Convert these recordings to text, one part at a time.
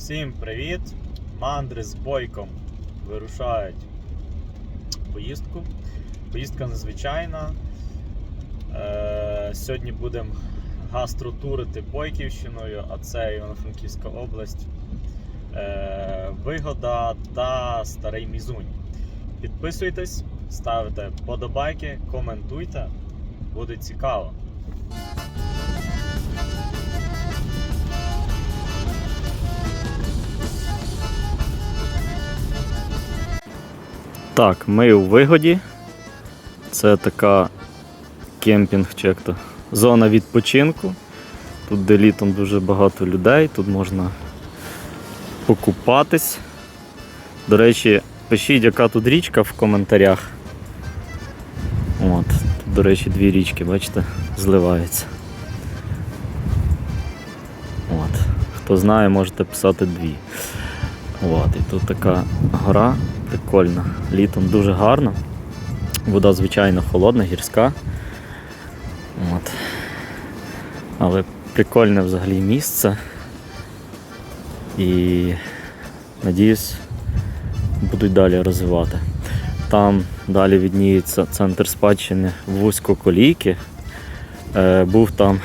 Всім привіт! Мандри з бойком вирушають поїздку. Поїздка незвичайна. Е, сьогодні будемо гастротурити Бойківщиною, а це Івано-Франківська область, е, Вигода та Старий Мізунь. Підписуйтесь, ставте подобайки, коментуйте, буде цікаво. Так, ми у вигоді. Це така кемпінг чи як то, зона відпочинку. Тут де літом дуже багато людей, тут можна покупатись. До речі, пишіть, яка тут річка в коментарях. От, тут, до речі, дві річки, бачите, зливаються. От. Хто знає, можете писати дві. От, і тут така гора прикольна. Літом дуже гарно. Вода, звичайно, холодна, гірська. От. Але прикольне взагалі місце. І надіюсь, будуть далі розвивати. Там далі відніється центр спадщини вузькоколійки. Е, був там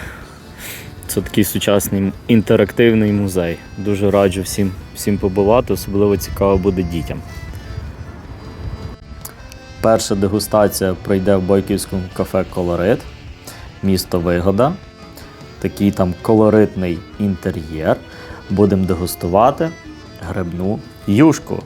це такий сучасний інтерактивний музей. Дуже раджу всім, всім побувати, особливо цікаво буде дітям. Перша дегустація пройде в Бойківському кафе Колорит, місто Вигода. Такий там колоритний інтер'єр. Будемо дегустувати грибну юшку.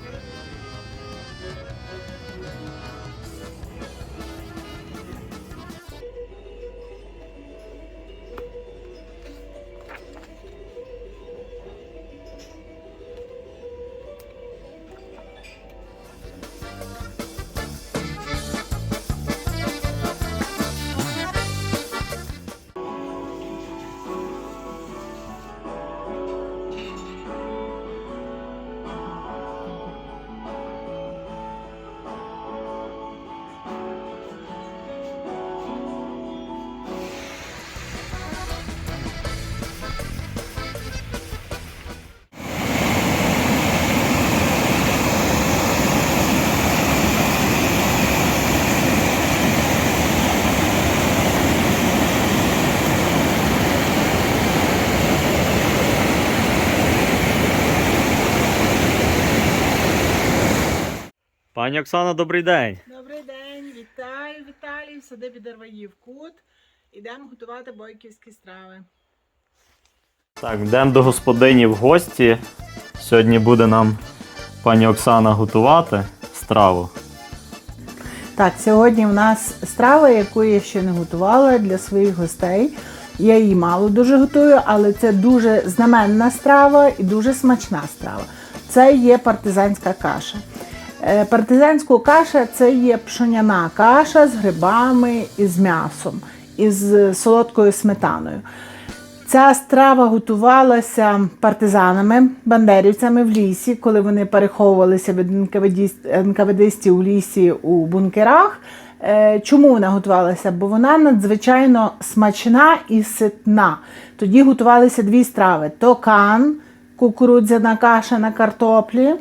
Пані Оксана, добрий день. Добрий день, вітаю, Віталій, в садибі Дерваїв Кут. Ідемо готувати бойківські страви. Так, йдемо до господині в гості. Сьогодні буде нам пані Оксана готувати страву. Так, сьогодні в нас страва, яку я ще не готувала для своїх гостей. Я її мало дуже готую, але це дуже знаменна страва і дуже смачна страва. Це є партизанська каша. Е, Партизанська каша це є пшоняна каша з грибами і з м'ясом, і з солодкою сметаною. Ця страва готувалася партизанами, бандерівцями в лісі, коли вони переховувалися від НКВД- у лісі у бункерах. Е, Чому вона готувалася? Бо вона надзвичайно смачна і ситна. Тоді готувалися дві страви: токан, кукурудзяна каша на картоплі,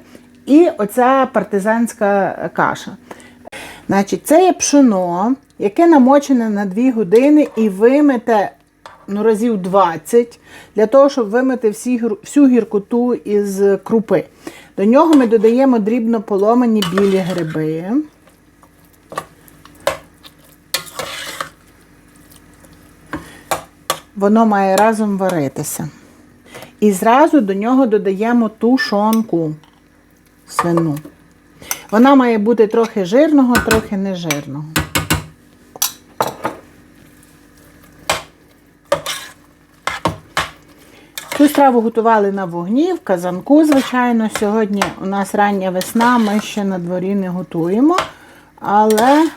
і оця партизанська каша. Значить, це є пшоно, яке намочене на 2 години і вимите ну, разів 20 для того, щоб вимити всі, всю гіркоту із крупи. До нього ми додаємо дрібно поломані білі гриби. Воно має разом варитися. І зразу до нього додаємо тушонку свину. Вона має бути трохи жирного, трохи нежирного. Цю страву готували на вогні, в казанку, звичайно. Сьогодні у нас рання весна, ми ще на дворі не готуємо, але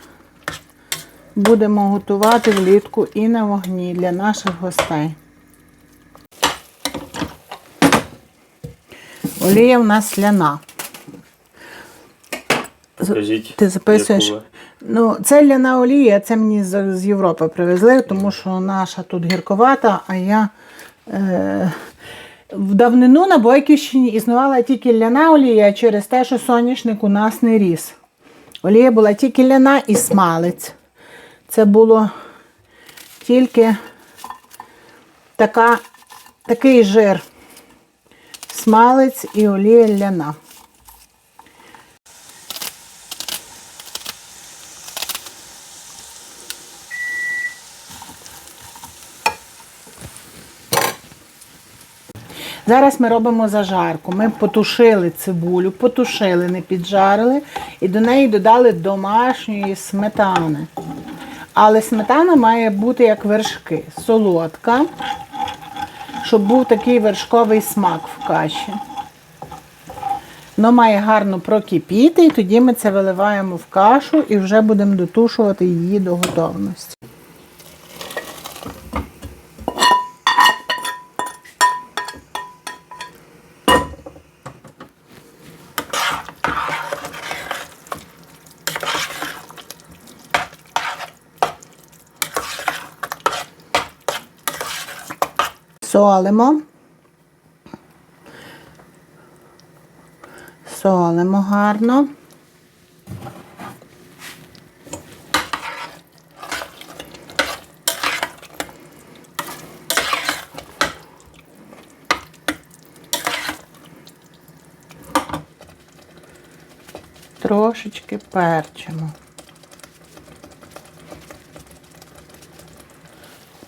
будемо готувати влітку і на вогні для наших гостей. Олія в нас ляна. Скажіть, Ти записуєш? яку Ну, це ляна олія, це мені з, з Європи привезли, тому що наша тут гірковата, а я. Е, В давнину на Бойківщині існувала тільки ляна олія через те, що соняшник у нас не ріс. Олія була тільки ляна і смалець. Це було тільки така, такий жир. Смалець і олія ляна. Зараз ми робимо зажарку. Ми потушили цибулю, потушили, не піджарили, і до неї додали домашньої сметани. Але сметана має бути як вершки, солодка, щоб був такий вершковий смак в каші. Воно має гарно прокипіти, і тоді ми це виливаємо в кашу і вже будемо дотушувати її до готовності. Солимо. Солимо гарно. Трошечки перчимо.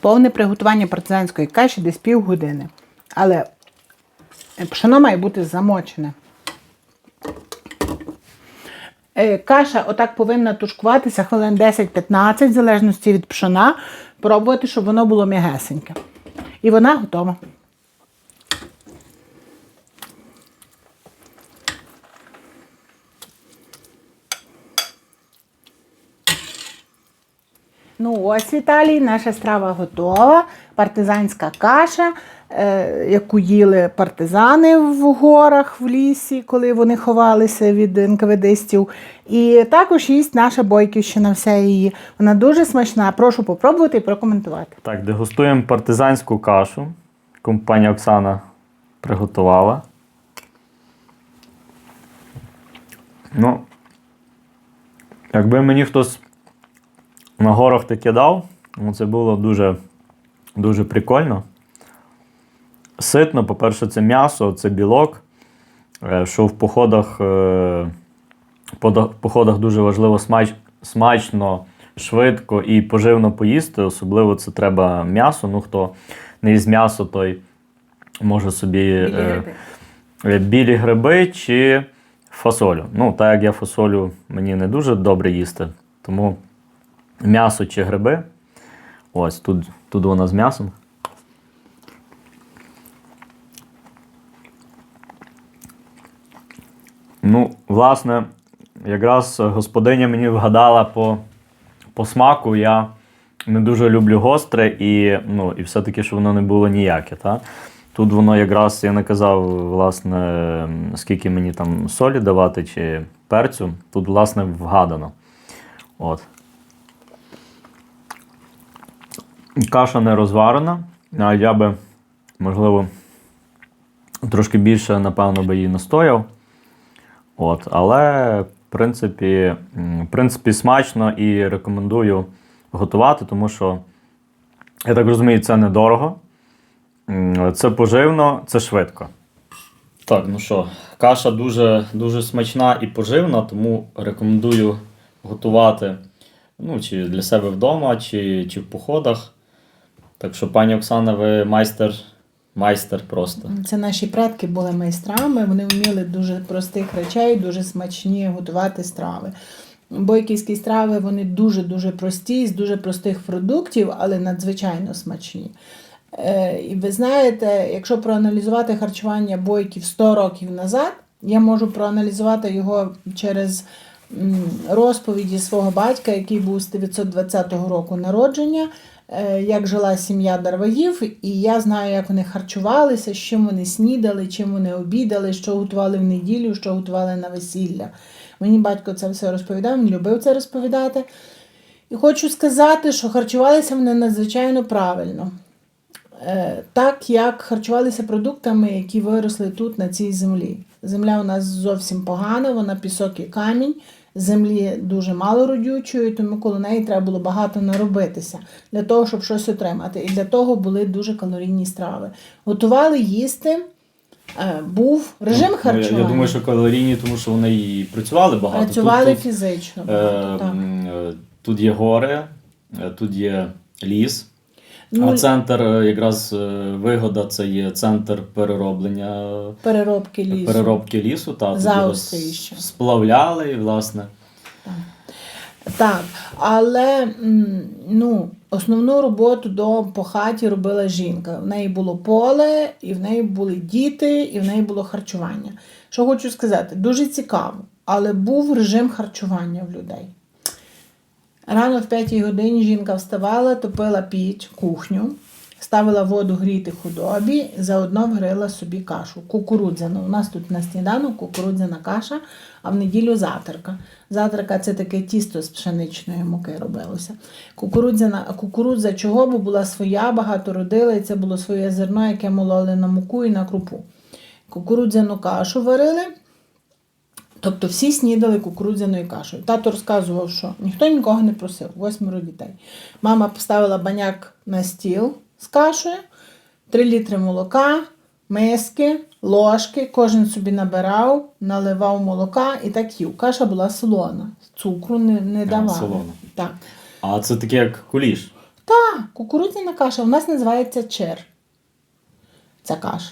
Повне приготування партизанської каші десь півгодини. Але пшено має бути замочене. Е, Каша отак повинна тушкуватися хвилин 10-15, в залежності від пшона, пробувати, щоб воно було м'ягесеньке. І вона готова. Ось, Віталій, наша страва готова. Партизанська каша, е, яку їли партизани в горах, в лісі, коли вони ховалися від НКВДистів. І також їсть наша бойківщина, вся її. Вона дуже смачна. Прошу попробувати і прокоментувати. Так, дегустуємо партизанську кашу. яку пані Оксана приготувала. Ну, якби мені хтось на горах таке дав, ну це було дуже, дуже прикольно. Ситно, по-перше, це м'ясо, це білок. Е, Що в походах, е, пода- походах дуже важливо смач, смачно, швидко і поживно поїсти. Особливо це треба м'ясо. Ну, хто не їсть м'ясо, той може собі е, е, білі гриби чи фасолю. Ну, так як я фасолю мені не дуже добре їсти, тому м'ясо чи гриби. Ось тут, тут вона з м'ясом. Ну, власне, якраз господиня мені вгадала по, по смаку. Я не дуже люблю гостре і, ну, і все-таки, що воно не було ніяке. Та? Тут воно якраз я не казав, власне, скільки мені там солі давати чи перцю. Тут, власне, вгадано. От. Каша не розварена, а я би, можливо, трошки більше, напевно, би її настояв. От, але, в принципі, в принципі, смачно і рекомендую готувати, тому що, я так розумію, це недорого, це поживно, це швидко. Так, ну що, каша дуже, дуже смачна і поживна, тому рекомендую готувати ну, чи для себе вдома, чи, чи в походах. Так що, пані Оксана, ви майстер, майстер просто. Це наші предки були майстрами, вони вміли дуже простих речей, дуже смачні готувати страви. Бойківські страви вони дуже-дуже прості, з дуже простих продуктів, але надзвичайно смачні. Е, І ви знаєте, якщо проаналізувати харчування бойків 100 років назад, я можу проаналізувати його через розповіді свого батька, який був з 920 року народження, як жила сім'я Дарваїв, і я знаю, як вони харчувалися, з чим вони снідали, чим вони обідали, що готували в неділю, що готували на весілля. Мені батько це все розповідав, він любив це розповідати. І хочу сказати, що харчувалися вони надзвичайно правильно. е, так, як харчувалися продуктами, які виросли тут, на цій землі. Земля у нас зовсім погана, вона пісок і камінь. Землі дуже мало родючої, тому коло неї треба було багато наробитися для того, щоб щось отримати. І для того були дуже калорійні страви. Готували їсти. е, Був режим Ну, я- харчування. Я думаю, що калорійні, тому що вони і працювали багато. Працювали Тут- фізично. е, так. е, тут є гори, е, тут є ліс. Ну, А центр е, якраз е, вигода це є центр перероблення переробки лісу. переробки лісу. Та, його сплавляли, і, власне. Так, але ну, основну роботу до по хаті робила жінка. В неї було поле, і в неї були діти, і в неї було харчування. Що хочу сказати, дуже цікаво, але був режим харчування в людей. Рано в 5 годині жінка вставала, топила піч, кухню, ставила воду гріти худобі, заодно варила собі кашу. Кукурудзяну. У нас тут на сніданок кукурудзяна каша, а в неділю затерка. Затерка це таке тісто з пшеничної муки робилося. Кукурудзяна, кукурудза чого? Бо була своя, багато родила, і це було своє зерно, яке мололи на муку і на крупу. Кукурудзяну кашу варили. Тобто всі снідали кукурудзяною кашею. Тато розказував, що ніхто нікого не просив, восьмеро дітей. Мама поставила баняк на стіл з кашею, 3 літри молока, миски, ложки, кожен собі набирав, наливав молока і так їв. Каша була солона, цукру не, не давали. солона. Так. А це таке як куліш. Так, кукурудзяна каша у нас називається чер. Ця каша.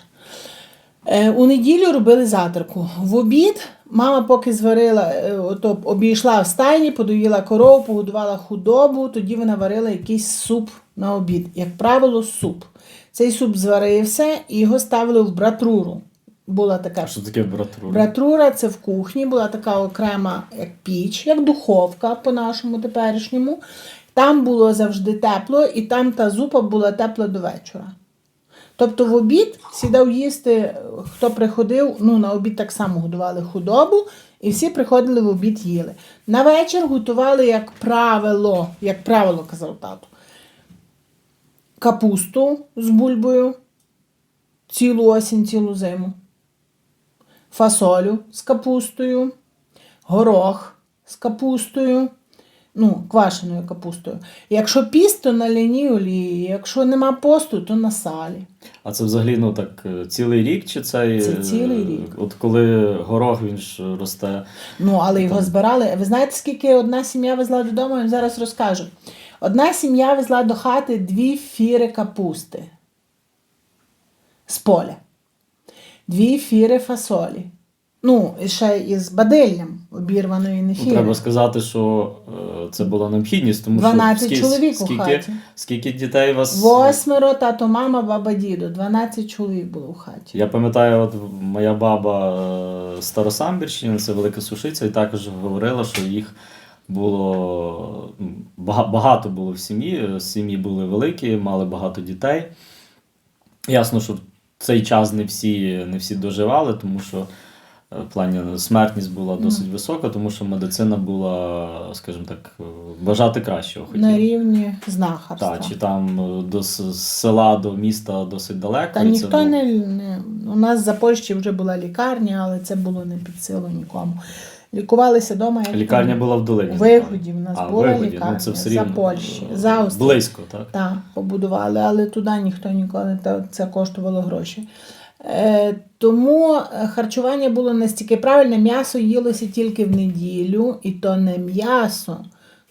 Е, у неділю робили затерку. В обід мама поки зварила, е, ото, обійшла в стайні, подоїла корову, погодувала худобу, тоді вона варила якийсь суп на обід. Як правило, суп. Цей суп зварився і його ставили в братруру. Була така що таке братрура? Братрура це в кухні, була така окрема як піч, як духовка по-нашому теперішньому. Там було завжди тепло, і там та зупа була тепла до вечора. Тобто в обід сідав їсти, хто приходив, ну на обід так само годували худобу, і всі приходили в обід їли. На вечір готували, як правило, як правило, казав тато, капусту з бульбою цілу осінь, цілу зиму фасолю з капустою, горох з капустою, ну, квашеною капустою. Якщо піст, то на ляній олії, якщо нема посту, то на салі. А це взагалі ну так е, цілий рік чи це, Це е, цілий рік. От коли горох він ж росте. Ну, але його збирали. Ви знаєте, скільки одна сім'я везла додому? Я вам зараз розкажу. Одна сім'я везла до хати дві фіри капусти з поля, дві фіри фасолі. Ну, і ще із бадиллям обірваної не Ну, треба сказати, що е, це була необхідність, тому 12 що чоловік у скільки, хаті. скільки дітей у вас. Восьмеро, тато, мама, баба, дідо. 12 чоловік було в хаті. Я пам'ятаю, от моя баба е, з Старосамбірщини, це велика сушиця, і також говорила, що їх було багато було в сім'ї. е, Сім'ї були великі, мали багато дітей. Ясно, що в цей час не всі, не всі доживали, тому що в плані смертність була досить висока, тому що медицина була, скажімо так, е, бажати кращого На рівні знахарства. Так, чи там е, до села до міста досить далеко. Та і ніхто був- не, не. У нас за Польщі вже була лікарня, але це було не під силу нікому. Лікувалися вдома. Як Лікарня була в долині. У Вигоді в нас А, була Вигоді, лікарня ну, це все за. Польщі, е, за. Близько, так? Так, побудували, але туди ніхто ніколи це коштувало гроші. Е, тому е, харчування було настільки правильне, м'ясо їлося тільки в неділю, і то не м'ясо.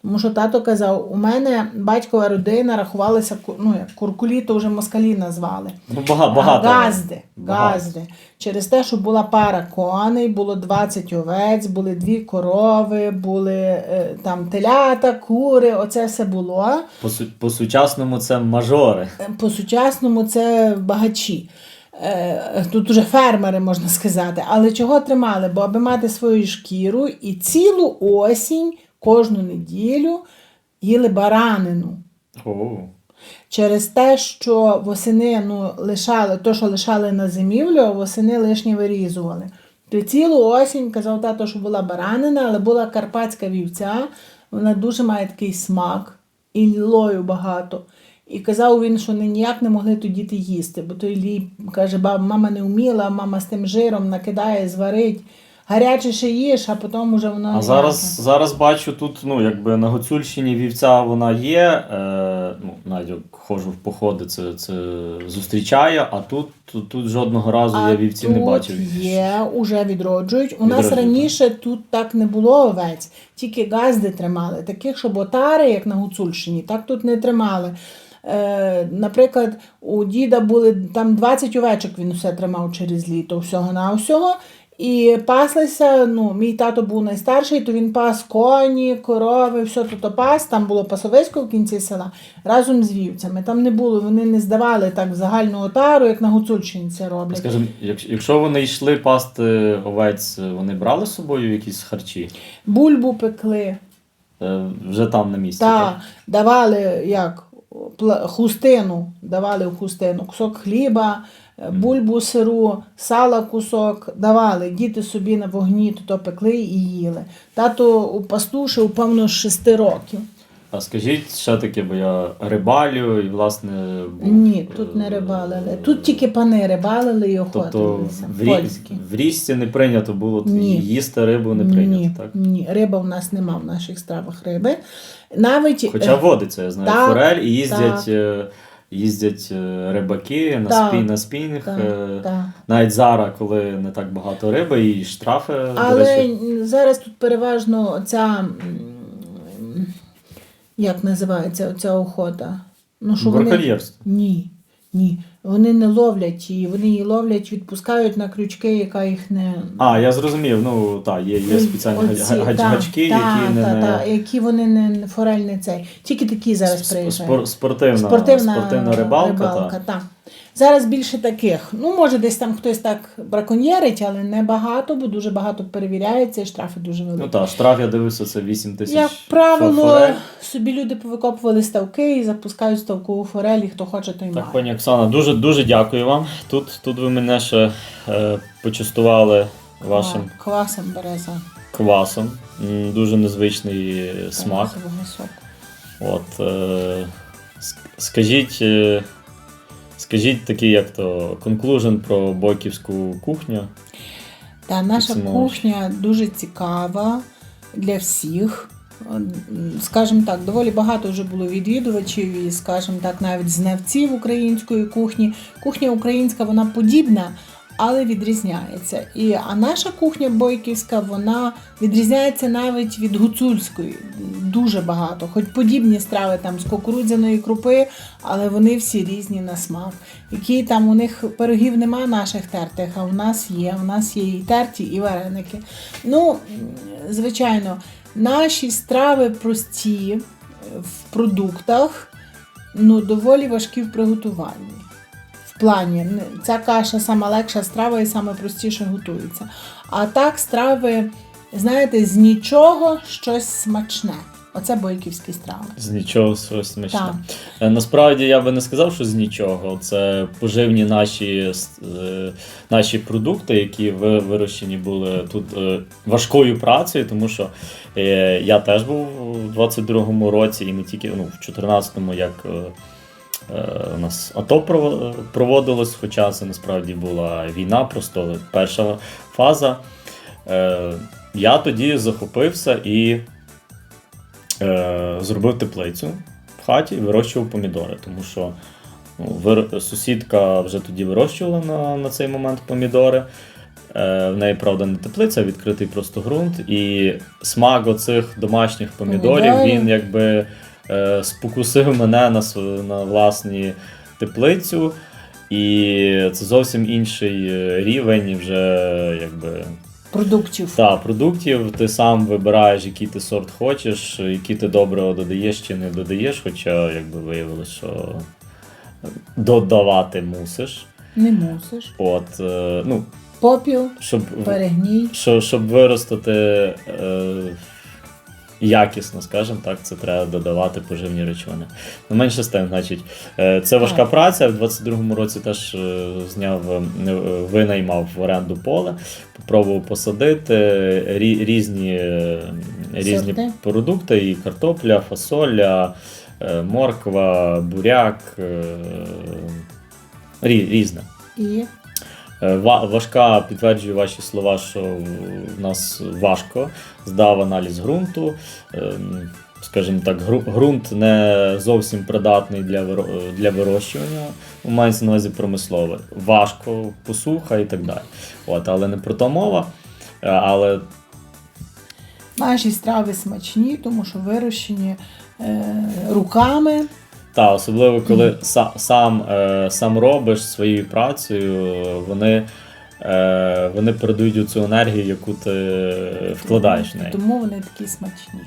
Тому що тато казав, у мене батькова родина рахувалася ну, як куркулі, то вже москалі назвали. Ну, багато, багато. Газди, газди. Через те, що була пара коней, було 20 овець, були дві корови, були е, там телята, кури, оце все було. По сучасному це мажори. По-сучасному це багачі. Е, Тут уже фермери, можна сказати. Але чого тримали? Бо аби мати свою шкіру і цілу осінь, кожну неділю їли баранину. О, Через те, що восени ну, лишали, то, що лишали на зимівлю, а восени лишнє вирізували. То цілу осінь казав тато, що була баранина, але була карпатська вівця. Вона дуже має такий смак, і лою багато. І казав він, що ніяк не могли то діти їсти, бо той ліп каже, баба, мама не вміла, мама з тим жиром накидає, зварить. Гаряче ще їш, а потім уже воно. А зараз, зараз бачу тут, ну, якби на Гуцульщині вівця вона є. Е, ну, навіть як ходжу в походи, це, це зустрічаю, а тут, тут, тут жодного разу я вівці тут не бачив. Є, уже відроджують. У нас раніше тут так не було овець, тільки газди тримали. Таких, щоб отари, як на Гуцульщині, так тут не тримали. Е, наприклад, у діда були там 20 овечок, він все тримав через літо, всього на всього. І паслися, ну, мій тато був найстарший, то він пас коні, корови, все тут пас. Там було пасовисько в кінці села разом з вівцями. Там не було, вони не здавали так в загальну отару, як на Гуцульщині це роблять. Скажімо, якщо, вони йшли пасти овець, вони брали з собою якісь харчі? Бульбу пекли, Е, вже там на місці. та давали як хустину, давали в хустину кусок хліба, е, бульбу сиру, сала кусок, давали. Діти собі на вогні то пекли і їли. Тато у пастушив, певно, з шести років. А скажіть ще таке, бо я рибалю і власне. був, Ні, тут е, не рибалили. Тут тільки пани рибалили і Тобто охотилися. в, рі... польські. в річці не прийнято було Ні. їсти рибу не прийнято, ні, так? ні, риба в нас нема в наших стравах риби. Навіть Хоча е, водиться, я знаю, так, форель і їздять, так. е, їздять е, рибаки на, Так, спін, на спінінг. так, е, так. Навіть зараз, коли не так багато риби, і штрафи, до Але речі. зараз тут переважно ця, м, як називається оця охота? Ну, що вони... Ні, ні. Вони не ловлять її, вони її ловлять, відпускають на крючки, яка їх не. А, я зрозумів. Ну так, є, є спеціальні Оці, та, гачки, та, які та, не... та, які вони не форель не цей. Тільки такі зараз приїжджають. спортивна, Спортивна, спортивна рибалка. рибалка та. та. Зараз більше таких. Ну, може, десь там хтось так браконьєрить, але не багато, бо дуже багато перевіряється і штрафи дуже великі. Ну так, штраф я дивився, це 8 тисяч. Як правило, форель. собі люди повикопували ставки і запускають ставкову форель, і хто хоче, той Так, пані Оксана, дуже дуже дякую вам. Тут, тут ви мене ще е, почастували вашим А, Квасом береза. квасом. М, Дуже незвичний смак. березового соку. От, е, ск- скажіть, е, скажіть такий, як то, конклюжен про бойківську кухню. Та наша кухня дуже цікава для всіх. Скажімо так, доволі багато вже було відвідувачів і, скажімо так, навіть знавців української кухні. Кухня українська вона подібна, але відрізняється. І, а наша кухня бойківська вона відрізняється навіть від гуцульської. Дуже багато. Хоч подібні страви там з кукурудзяної крупи, але вони всі різні на смак. Які там у них пирогів нема наших тертих, а у нас є. У нас є і терті, і вареники. Ну, звичайно, наші страви прості в продуктах, ну доволі важкі в приготуванні. Плані, ця каша сама легша страва і саме простіше готується. А так, страви, знаєте, з нічого щось смачне. Оце бойківські страви. З нічого щось смачне. Так. Е, Насправді я би не сказав, що з нічого. Це поживні наші, е, наші продукти, які вирощені були тут е, важкою працею, тому що я теж був у 22-му році і не тільки ну, в 14-му, як. Е, У нас АТО проводилось, хоча це насправді була війна, просто перша фаза. Е, Я тоді захопився і е, зробив теплицю в хаті і вирощував помідори, тому що ну, сусідка вже тоді вирощувала на, на цей момент помідори. В неї, правда, не теплиця, а відкритий просто ґрунт. І смак оцих домашніх помідорів, він якби спокусив мене на, на власні теплицю. І це зовсім інший е, рівень вже якби Продуктів. та, продуктів. Ти сам вибираєш, який ти сорт хочеш, який ти доброго додаєш чи не додаєш, хоча якби виявилося, що додавати мусиш. Не мусиш. От, е, ну, Попіл, щоб, перегній. щоб, щоб виростити е, якісно, скажімо так, це треба додавати поживні речовини. Ну, менше з тим, значить, е, це важка праця. В 22-му році теж е, зняв, е, винаймав в оренду поле, попробував посадити різні, різні Сорти. продукти, і картопля, фасоля. морква, буряк, різне. І Важка підтверджую ваші слова, що в нас важко здав аналіз ґрунту. Ем, Скажімо так, ґрунт не зовсім придатний для, для вирощування, мається на увазі промислове. Важко, посуха і так далі. От, але не про то мова. Е, Але наші страви смачні, тому що вирощені е, руками. Та, особливо коли са, сам, е, сам робиш своєю працею, вони, е, вони передають цю енергію, яку ти вкладаєш в неї. Тому вони такі смачні.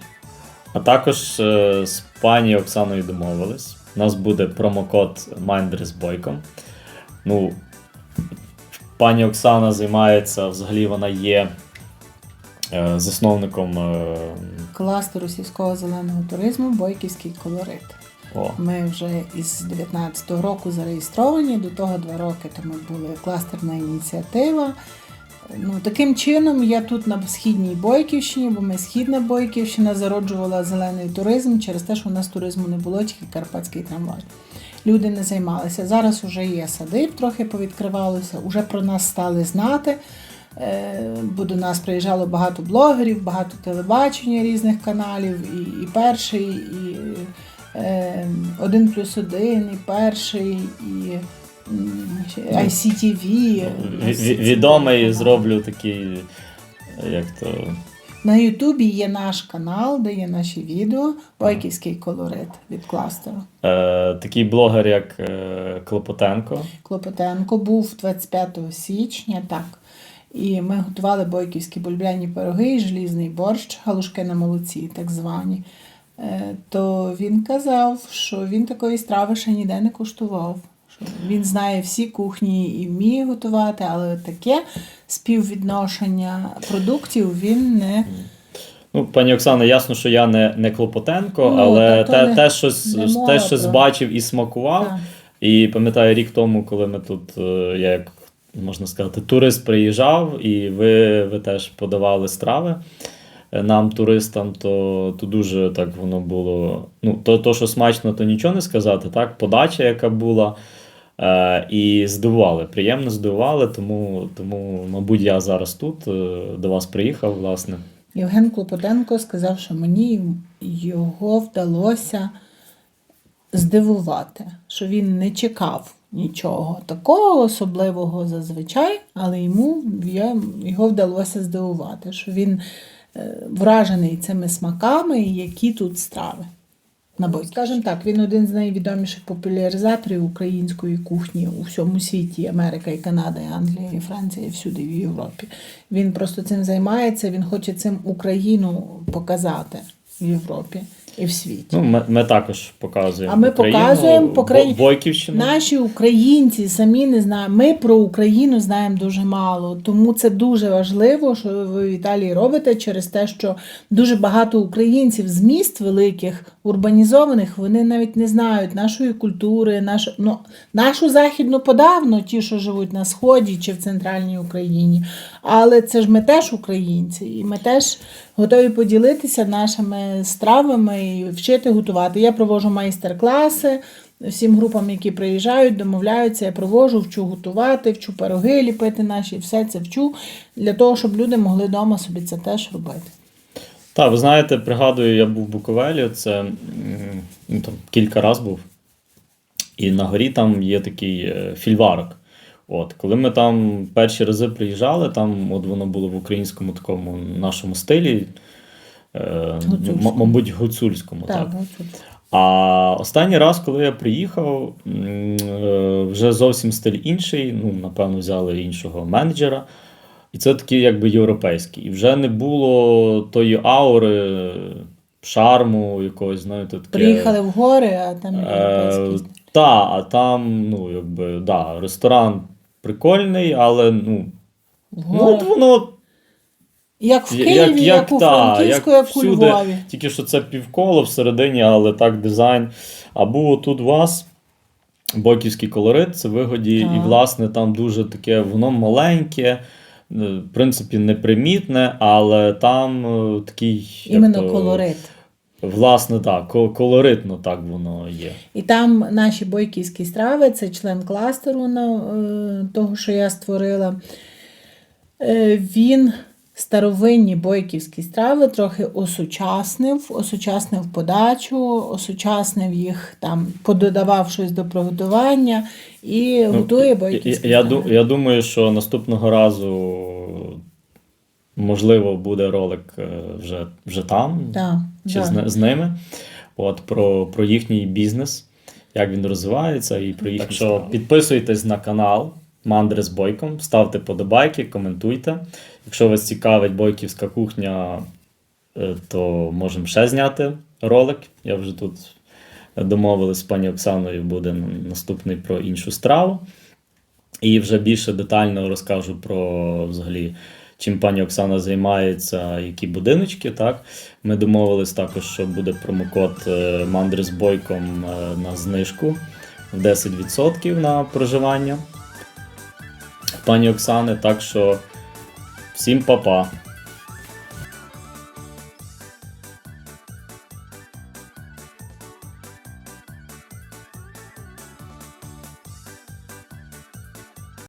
А також е, з пані Оксаною домовились. У нас буде промокод Minders з бойком. Ну, пані Оксана займається, взагалі вона є е, засновником. Е, Кластеру сільського зеленого туризму Бойківський колорит. Ми вже із 19-го року зареєстровані, до того два роки тому була кластерна ініціатива. Ну, таким чином я тут на східній Бойківщині, бо ми східна Бойківщина зароджувала зелений туризм через те, що у нас туризму не було, тільки карпатський трамвай. Люди не займалися. Зараз вже є садиб, трохи повідкривалося, вже про нас стали знати. Е, Бо до нас приїжджало багато блогерів, багато телебачення різних каналів, і, і перший, і е, один плюс один, і перший, і ICTV. ві- ві- відомий зроблю такий, як то. На Ютубі є наш канал, де є наші відео, Бойківський колорит від кластеру. Е, такий блогер, як е, Клопотенко. Клопотенко був 25 січня, так. І ми готували бойківські бульбляні пироги і желізний борщ, галушки на молоці, так звані. Е, То він казав, що він такої страви ще ніде не куштував. Що він знає всі кухні і вміє готувати, але таке співвідношення продуктів він не Ну, пані Оксана, ясно, що я не, не Клопотенко, Ну, але те, не- те, щось, не те, щось бачив і смакував. Так. І пам'ятаю рік тому, коли ми тут, е, я як можна сказати, турист приїжджав, і ви, ви теж подавали страви нам, туристам, то, то дуже так воно було. Ну, то, то, що смачно, то нічого не сказати, так? Подача, яка була. Е, і здивували, приємно здивували, тому, тому, мабуть, я зараз тут е, до вас приїхав, власне. Євген Клопотенко сказав, що мені його вдалося здивувати, що він не чекав нічого такого особливого зазвичай, але йому я- його вдалося здивувати, що він вражений цими смаками, які тут страви. На бой. Скажімо так, він один з найвідоміших популяризаторів української кухні у всьому світі, Америка і Канада, і Англія, і Франція, і всюди в Європі. Він просто цим займається, він хоче цим Україну показати в Європі і в світі. Ну, ми, ми також показуємо. А ми Україну, показуємо по Бойківщину. Наші українці самі не знаємо. Ми про Україну знаємо дуже мало. Тому це дуже важливо, що ви в Італії робите через те, що дуже багато українців з міст великих, урбанізованих, вони навіть не знають нашої культури, нашу, ну, нашу західну подавно, ті, що живуть на Сході чи в центральній Україні. Але це ж ми теж українці, і ми теж готові поділитися нашими стравами і вчити готувати. Я проводжу майстер-класи всім групам, які приїжджають, домовляються, я провожу, вчу готувати, вчу пироги ліпити наші, все це вчу для того, щоб люди могли вдома собі це теж робити. Так, ви знаєте, пригадую, я був в Буковелі, це ну, там, кілька разів був. І на горі там є такий е, фільварок. От, коли ми там перші рази приїжджали, там от воно було в українському такому нашому стилі, е, мабуть, гуцульському. Так, Так. А останній раз, коли я приїхав, е, вже зовсім стиль інший. Ну, напевно, взяли іншого менеджера. І це такий якби європейський. І вже не було тої аури, шарму якогось, знаєте, таке. Приїхали в гори, а там Е, європейські. та, а там, ну, якби, да, ресторан прикольний, але ну, В ну от воно Як в Києві, як, у Франківську, як, у всюди, Львові. Тільки що це півколо всередині, але так дизайн. А був тут у вас Бойківський колорит, це вигоді, і, власне, там дуже таке, воно маленьке, е, в принципі, непримітне, але там е, такий. Іменно то, колорит. Власне, так, колоритно так воно є. І там наші бойківські страви, це член кластеру на, е, того, що я створила. Е, він старовинні бойківські страви трохи осучаснив, осучаснив подачу, осучаснив їх, там, пододавав щось до приготування і готує бойківські я, страви. ду- я думаю, що наступного разу можливо буде ролик е, вже, вже там, Так, чи да. з, з ними. От, про, про їхній бізнес, як він розвивається, і про їхні Так що справи. підписуйтесь на канал Мандри з Бойком, ставте подобайки, коментуйте. Якщо вас цікавить бойківська кухня, е, то можемо ще зняти ролик. Я вже тут домовились з пані Оксаною, буде наступний про іншу страву. І вже більше детально розкажу про взагалі, чим пані Оксана займається, які будиночки. Так? Ми домовились також, що буде промокод е, мандри з бойком е, на знижку в 10% на проживання пані Оксани. Так що всім па-па.